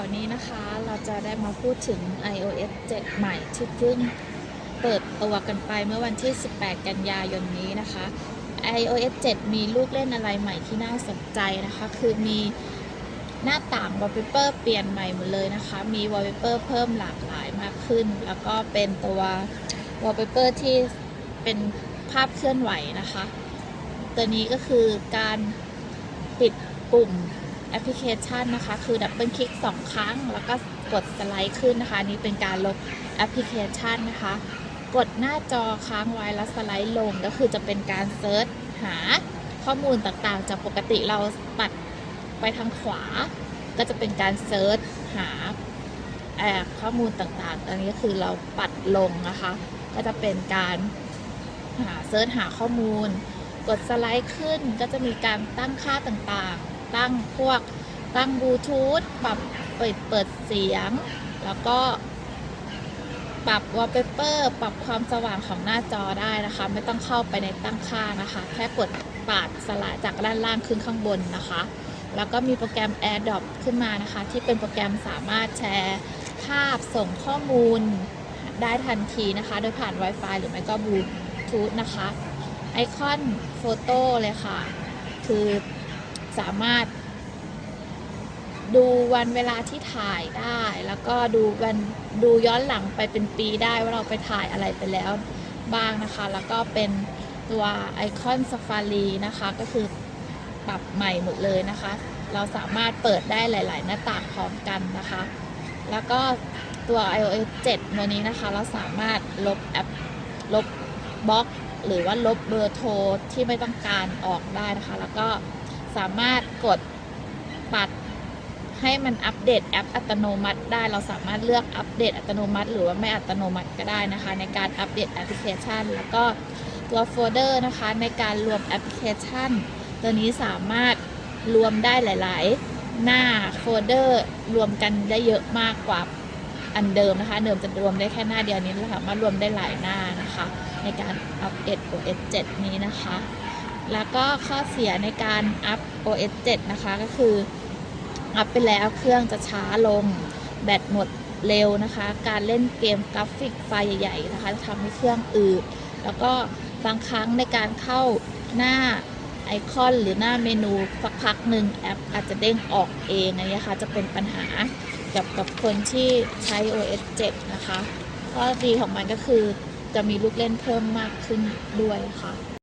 วันนี้นะคะเราจะได้มาพูดถึง iOS 7 ใหม่ที่เพิ่งเปิดตัวกันไปเมื่อวันที่ 18 กันยายนนี้นะคะ iOS 7 มีลูกเล่นอะไรใหม่ที่น่าสนใจนะคะ คือมีหน้าต่าง wallpaper เปลี่ยนใหม่หมดเลยนะคะ มี wallpaper เพิ่มหลากหลายมากขึ้น แล้วก็เป็นตัว wallpaper ที่เป็นภาพเคลื่อนไหวนะคะ ตัวนี้ก็คือการปิดปุ่ม แอปพลิเคชันนะคะ คือดับเบิลคลิกสองครั้ง แล้วก็กดสไลด์ขึ้นนะคะนี้เป็นการลบแอปพลิเคชันนะคะ กดหน้าจอค้างไว้แล้วสไลด์ลงก็คือจะเป็นการเซิร์ชหาข้อมูลต่างๆ จากปกติเราปัดไปทางขวา ก็จะเป็นการเซิร์ชหาแอบข้อมูลต่างๆ อันนี้ก็คือเราปัดลงนะคะ ก็จะเป็นการหาเซิร์ชหาข้อมูล กดสไลด์ขึ้นก็จะมีการตั้งค่าต่างๆ ตั้งพวกตั้งบลูทูธปรับเปิดเปิดเสียง แล้วก็ปรับวอลเปเปอร์ปรับความสว่างของหน้าจอได้นะคะ ไม่ต้องเข้าไปในตั้งค่านะคะ แค่กดปาดสลายจากด้านล่างขึ้นข้างบนนะคะ แล้วก็มีโปรแกรม AirDrop ขึ้นมานะคะ ที่เป็นโปรแกรมสามารถแชร์ภาพส่งข้อมูลได้ทันทีนะคะ โดยผ่าน Wi-Fi หรือไม่ก็บลูทูธนะคะ ไอคอนโฟโต้เลยค่ะ คือ สามารถ ดูวันเวลาที่ถ่ายได้ แล้วก็ดูวันดูย้อนหลังไปเป็นปีได้ว่าเราไปถ่ายอะไรไปแล้วบ้างนะคะ แล้วก็เป็นตัวไอคอน Safari นะคะ ก็คือปรับใหม่หมดเลยนะคะ เราสามารถเปิดได้หลาย ๆ หน้าต่างพร้อมกันนะคะ แล้วก็ตัว iOS 7 ตัวนี้นะคะ เราสามารถลบแอปลบบล็อก หรือว่าลบเบอร์โทรที่ไม่ต้องการออกได้นะคะ แล้วก็ สามารถกดปัดให้มันอัปเดตแอปอัตโนมัติได้ เราสามารถเลือกอัปเดตอัตโนมัติ หรือว่าไม่อัตโนมัติก็ได้นะคะ ในการอัปเดตแอปพลิเคชัน แล้วก็ตัวโฟลเดอร์นะคะ ในการรวมแอปพลิเคชัน ตัวนี้สามารถรวมได้หลาย ๆ หน้าโฟลเดอร์รวมกันได้เยอะมากกว่าอันเดิมนะคะ เดิมจะรวมได้แค่หน้าเดียวนี้เราสามารถรวมได้หลายหน้านะคะ ในการอัปเดต OS 7 นี้นะคะ แล้วก็ข้อเสียในการอัป OS 7 นะคะ ก็คือ อัพไปแล้วเครื่องจะช้าลง แบตหมดเร็วนะคะ การเล่นเกมกราฟิกไฟล์ใหญ่ ๆ นะคะจะทำให้เครื่องอืดแล้วก็บางครั้งในการเข้าหน้าไอคอนหรือหน้าเมนูสักพักหนึ่งแอปอาจจะเด้งออกเองอันนี้ค่ะจะเป็นปัญหากับกับคนที่ใช้ OS 7 นะคะ ข้อดีของมันก็คือจะมีลูกเล่นเพิ่มมากขึ้นด้วยค่ะ